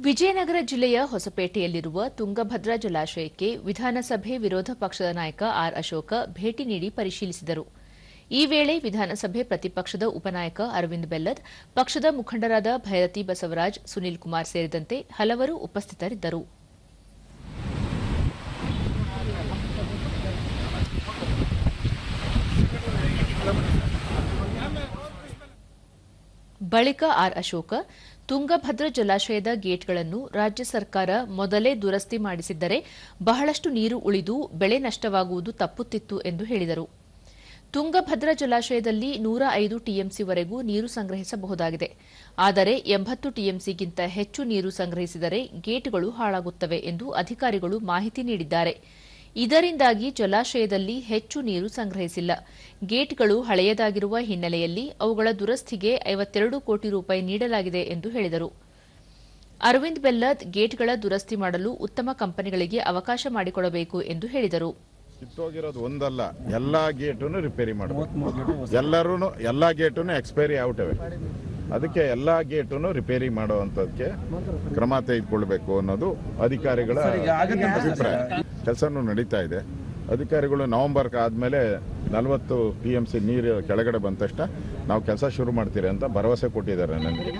ವಿಜಯನಗರ ಜಿಲ್ಲೆಯ ಹೊಸಪೇಟೆಯಲ್ಲಿರುವ ತುಂಗಭದ್ರಾ ಜಲಾಶಯಕ್ಕೆ ವಿಧಾನಸಭೆ ವಿರೋಧ ಪಕ್ಷದ ನಾಯಕ ಆರ್ ಅಶೋಕ ಭೇಟಿ ನೀಡಿ ಪರಿಶೀಲಿಸಿದರು. ಈ ವೇಳೆ ವಿಧಾನಸಭೆ ಪ್ರತಿಪಕ್ಷದ ಉಪನಾಯಕ ಅರವಿಂದ್ ಬೆಲ್ಲದ್, ಪಕ್ಷದ ಮುಖಂಡರಾದ ಭೈರತಿ ಬಸವರಾಜ್, ಸುನೀಲ್ ಕುಮಾರ್ ಸೇರಿದಂತೆ ಹಲವರು ಉಪಸ್ಥಿತರಿದ್ದರು. ಬಳಿಕ ಆರ್ ಅಶೋಕ, ತುಂಗಭದ್ರಾ ಜಲಾಶಯದ ಗೇಟ್ಗಳನ್ನು ರಾಜ್ಯ ಸರ್ಕಾರ ಮೊದಲೇ ದುರಸ್ತಿ ಮಾಡಿಸಿದ್ದರೆ ಬಹಳಷ್ಟು ನೀರು ಉಳಿದು ಬೆಳೆ ನಷ್ಟವಾಗುವುದು ತಪ್ಪುತ್ತಿತ್ತು ಎಂದು ಹೇಳಿದರು. ತುಂಗಭದ್ರಾ ಜಲಾಶಯದಲ್ಲಿ ನೂರ ಐದು ಟಿಎಂಸಿವರೆಗೂ ನೀರು ಸಂಗ್ರಹಿಸಬಹುದಾಗಿದೆ. ಆದರೆ ಎಂಬತ್ತು ಟಿಎಂಸಿಗಿಂತ ಹೆಚ್ಚು ನೀರು ಸಂಗ್ರಹಿಸಿದರೆ ಗೇಟ್ಗಳು ಹಾಳಾಗುತ್ತವೆ ಎಂದು ಅಧಿಕಾರಿಗಳು ಮಾಹಿತಿ ನೀಡಿದ್ದಾರೆ. ಇದರಿಂದಾಗಿ ಜಲಾಶಯದಲ್ಲಿ ಹೆಚ್ಚು ನೀರು ಸಂಗ್ರಹಿಸಿಲ್ಲ. ಗೇಟ್ಗಳು ಹಳೆಯದಾಗಿರುವ ಹಿನ್ನೆಲೆಯಲ್ಲಿ ಅವುಗಳ ದುರಸ್ತಿಗೆ ಐವತ್ತೆರಡು ಕೋಟಿ ರೂಪಾಯಿ ನೀಡಲಾಗಿದೆ ಎಂದು ಹೇಳಿದರು. ಅರವಿಂದ್ ಬೆಲ್ಲದ್ ಗೇಟ್ಗಳ ದುರಸ್ತಿ ಮಾಡಲು ಉತ್ತಮ ಕಂಪನಿಗಳಿಗೆ ಅವಕಾಶ ಮಾಡಿಕೊಡಬೇಕು ಎಂದು ಹೇಳಿದರು. ಕಿತ್ತೋಗಿರೋದು ಒಂದಲ್ಲ ಎಲ್ಲಾ ಗೇಟನ್ನು ರಿಪೇರಿ ಮಾಡಬೇಕು. ಎಲ್ಲರೂ ಎಲ್ಲಾ ಗೇಟನ್ನು ಎಕ್ಸ್ಪೈರಿ ಔಟ್ ಇವೆ ಅದಕ್ಕೆ ಎಲ್ಲ ಗೇಟನ್ನು ರಿಪೇರಿ ಮಾಡುವಂತದಕ್ಕೆ ಕ್ರಮ ತೆಗೆದುಕೊಳ್ಬೇಕು ಅನ್ನೋದು ಅಧಿಕಾರಿಗಳ ಅಭಿಪ್ರಾಯ. ಕೆಲಸನೂ ನಡೀತಾ ಇದೆ. ಅಧಿಕಾರಿಗಳು ನವೆಂಬರ್ ಆದಮೇಲೆ ನಲವತ್ತು ಪಿ ಎಂ ಸಿ ನೀರು ಕೆಳಗಡೆ ಬಂದ ತಕ್ಷಣ ನಾವು ಕೆಲಸ ಶುರು ಮಾಡ್ತೀರಿ ಅಂತ ಭರವಸೆ ಕೊಟ್ಟಿದ್ದಾರೆ ನನಗೆ.